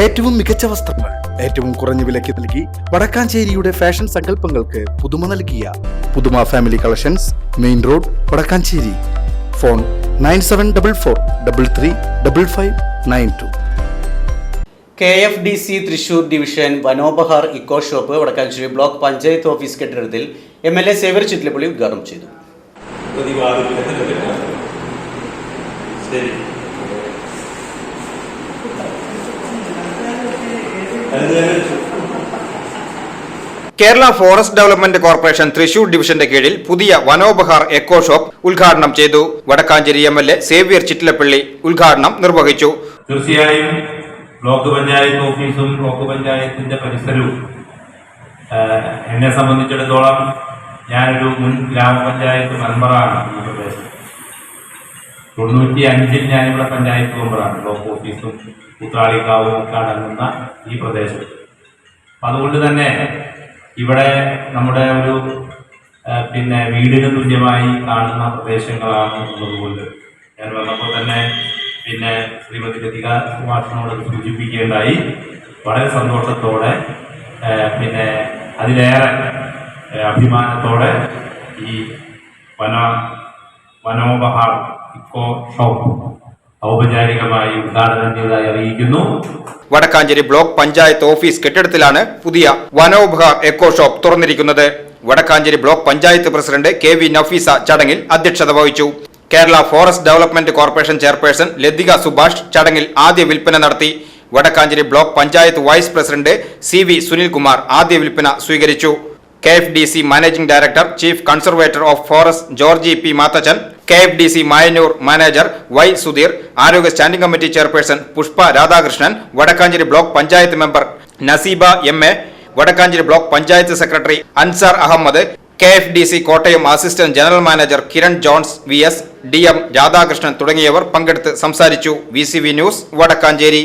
ഏറ്റവും മികച്ച വസ്ത്രങ്ങൾ ഏറ്റവും കുറഞ്ഞ വിലയ്ക്ക് നൽകി വടക്കാഞ്ചേരിയുടെ ഫാഷൻ സങ്കല്പങ്ങൾക്ക് പുതുമ നൽകിയ പുതുമ family collections main road Vadakkancherry. Phone nine seven double four double three double five nine two. K F D C Thrissur division Vanopahar eco shop Vadakkancherry block panchayat office കെട്ടിടത്തിൽ M L A Xavier Chittilappally ഉദ്ഘാടനം ചെയ്തു. Kerala forest development corporation Thrissur ഡിവിഷന്റെ കീഴിൽ പുതിയ Vanopahar eco shop ഉദ്ഘാടനം ചെയ്തു. Vadakkancherry M L A Xavier Chittilappally ഉദ്ഘാടനം നിർവഹിച്ചു. തീർച്ചയായും ബ്ലോക്ക് പഞ്ചായത്ത് ഓഫീസും ബ്ലോക്ക് പഞ്ചായത്തിന്റെ പരിസരവും എന്നെ സംബന്ധിച്ചിടത്തോളം ഞാനൊരു മുൻ ഗ്രാമപഞ്ചായത്ത് മെമ്പറാണ് ഈ പ്രദേശത്ത്. തൊണ്ണൂറ്റി അഞ്ചിൽ ഞാനിവിടെ പഞ്ചായത്ത് മെമ്പറാണ് ബ്ലോക്ക് ഓഫീസും കുത്രാളിക്കാവും ഒക്കെ അടങ്ങുന്ന ഈ പ്രദേശം അപ്പം അതുകൊണ്ട് തന്നെ ഇവിടെ നമ്മുടെ ഒരു പിന്നെ വീടിന് തുല്യമായി കാണുന്ന പ്രദേശങ്ങളാണ് ഉള്ളതുകൊണ്ട് ഞാൻ വന്നപ്പോൾ തന്നെ പിന്നെ ശ്രീമതി ലതിക കുമാറിനോട് സൂചിപ്പിക്കുകയുണ്ടായി. വളരെ സന്തോഷത്തോടെ പിന്നെ അതിലേറെ അഭിമാനത്തോടെ ഈ വന വനോപഹാർ ഇക്കോ ഷോപ്പ് ഔപചാരികമായി ഉദ്ഘാടനം ചെയ്തതായി അറിയിക്കുന്നു. വടക്കാഞ്ചേരി ബ്ലോക്ക് പഞ്ചായത്ത് ഓഫീസ് കെട്ടിടത്തിലാണ് പുതിയ Vanopahar eco shop തുറന്നിരിക്കുന്നത്. Vadakkancherry block panchayat president K V Nafeesa ചടങ്ങിൽ അധ്യക്ഷത വഹിച്ചു. Kerala forest development corporation chairperson Lathika Subhash ചടങ്ങിൽ ആദ്യ വിൽപ്പന നടത്തി. Vadakkancherry block panchayat vice president C V Sunilkumar ആദ്യ വിൽപ്പന സ്വീകരിച്ചു. K F D C managing director chief conservator of forest Georgi P Mathachan K F D C Mayannur manager Y Sudheer ആരോഗ്യ standing committee chairperson Pushpa Radhakrishnan Vadakkanchery block panchayat member Naseeba M A Vadakkanchery block panchayat secretary Ansar Ahammed K F D C Kottayam assistant general manager Kiran Johns V S D M Radhakrishnan തുടങ്ങിയവർ പങ്കെടുത്ത് സംസാരിച്ചു. V C V news Vadakkanchery.